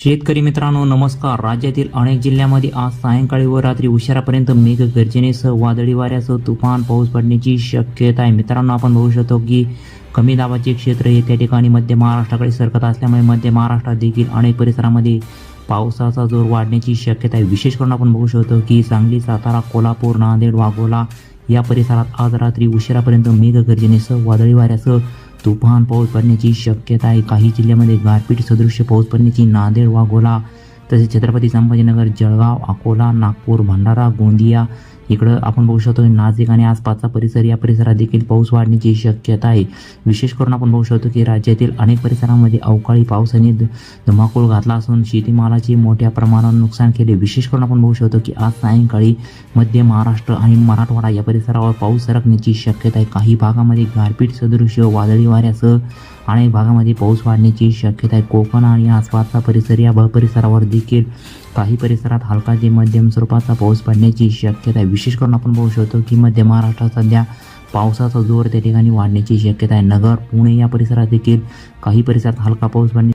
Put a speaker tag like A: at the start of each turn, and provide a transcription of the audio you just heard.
A: शेतकरी मित्रांनो नमस्कार. राज्यातील अनेक जिल्ह्यामध्ये आज सायंकाळी व रात्री उशिरापर्यंत मेघगर्जनेसह वादळी वाऱ्यासह तुफान पाऊस पडण्याची शक्यता आहे. मित्रांनो आपण बघू शकतो की कमी दाबाचे क्षेत्र हे त्या ठिकाणी मध्य महाराष्ट्राकडे सरकत असल्यामुळे मध्य महाराष्ट्रात देखील अनेक परिसरामध्ये पावसाचा जोर वाढण्याची शक्यता आहे. विशेष करून आपण बघू शकतो की सांगली सातारा कोल्हापूर नांदेड वाघोला या परिसरात आज रात्री उशिरापर्यंत मेघगर्जनेसह वादळी वाऱ्यासह तुफान पाऊस पडण्याची शक्यता आहे. काही जिल्ह्यामध्ये गारपीट सदृश्य पाऊस पडण्याची नांदेड वाघोला तसेच छत्रपती संभाजीनगर जळगाव अकोला नागपूर भंडारा गोंदिया इकडं आपण बघू शकतो की नाशिक आणि आसपासचा परिसर या परिसरात देखील पाऊस वाढण्याची शक्यता आहे. विशेष करून आपण बघू शकतो की राज्यातील अनेक परिसरामध्ये अवकाळी पावसाने धुमाकूळ घातला असून शेतीमालाचे मोठ्या प्रमाणावर नुकसान केले. विशेष करून आपण बघू शकतो की आज सायंकाळी मध्य महाराष्ट्र आणि मराठवाडा या परिसरावर पाऊस सरकण्याची शक्यता आहे. काही भागामध्ये गारपीट सदृश्य वादळी वाऱ्यासह अनेक भागामध्ये पाऊस वाढण्याची शक्यता आहे. कोकण आणि आसपासचा परिसर या परिसरावर देखील काही परिसरात हलका ते मध्यम स्वरूपाचा पाऊस पडण्याची शक्यता आहे. विशेष करून आपण बघू शकतो की मध्य महाराष्ट्रात सध्या पावसाचा जोर त्या ठिकाणी वाढण्याची शक्यता आहे. नगर पुणे या परिसरात देखील काही परिसरात हलका पाऊस पडणे